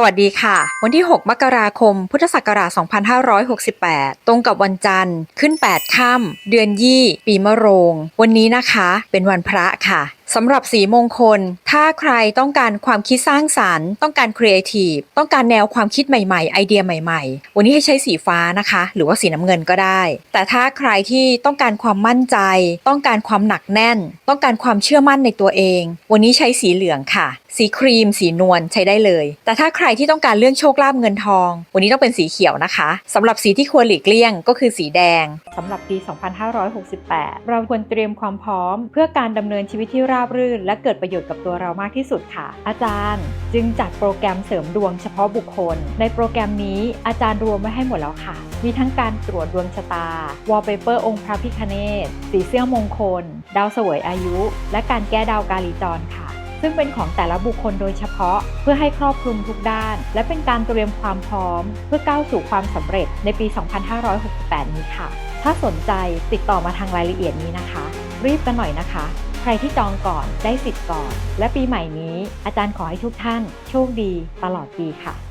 สวัสดีค่ะ วันที่ 6 มกราคม พุทธศักราช 2568 ตรงกับวันจันทร์ ขึ้น 8 ค่ำ เดือนยี่ ปีมะโรง วันนี้นะคะ เป็นวันพระค่ะ สำหรับสีมงคล ถ้าใครต้องการความคิดสร้างสารรค์ ต้องการครีเอทีฟ ต้องการแนวความคิดใหม่ๆ ไอเดียใหม่ๆ วันนี้ให้ใช้สีฟ้านะคะ หรือว่าสีน้ำเงินก็ได้ แต่ถ้าใครที่ต้องการความมั่นใจ ต้องการความหนักแน่น ต้องการความเชื่อมั่นในตัวเอง วันนี้ใช้สีเหลืองค่ะ สีครีม สีนวลใช้ได้เลย แต่ถ้าใครที่ต้องการเรื่องโชคลาภเงินทอง วันนี้ต้องเป็นสีเขียวนะคะสำหรับสีที่ควรหลีกเลี่ยงก็คือสีแดงสำหรับปี 2568 เราควรเตรียมความพร้อม เพื่อการดำเนินชีวิตที่ราบรื่น และเกิดประโยชน์กับตัวเรามากที่สุดค่ะ อาจารย์ จึงจัดโปรแกรมเสริมดวงเฉพาะบุคคล ในโปรแกรมนี้อาจารย์รวมไว้ให้หมดแล้วค่ะ มีทั้งการตรวจดวงชะตาวอลเปเปอร์องค์พระพิคเนตสีเสื้อมงคล ดาวเสวยอายุ และการแก้ดาวกาลีจรค่ะซึ่งเป็นของแต่ละบุคคลโดยเฉพาะ เพื่อให้ครอบคลุมทุกด้าน และเป็นการเตรียมความพร้อม เพื่อก้าวสู่ความสำเร็จในปี 2568 นี้ค่ะ ถ้าสนใจติดต่อมาทางรายละเอียดนี้นะคะ รีบกันหน่อยนะคะ รที่จองก่อนได้สิทธิ์ก่อน และปีใหม่นี้อาจารย์ขอให้ทุกท่านโชคดีตลอดปีค่ะ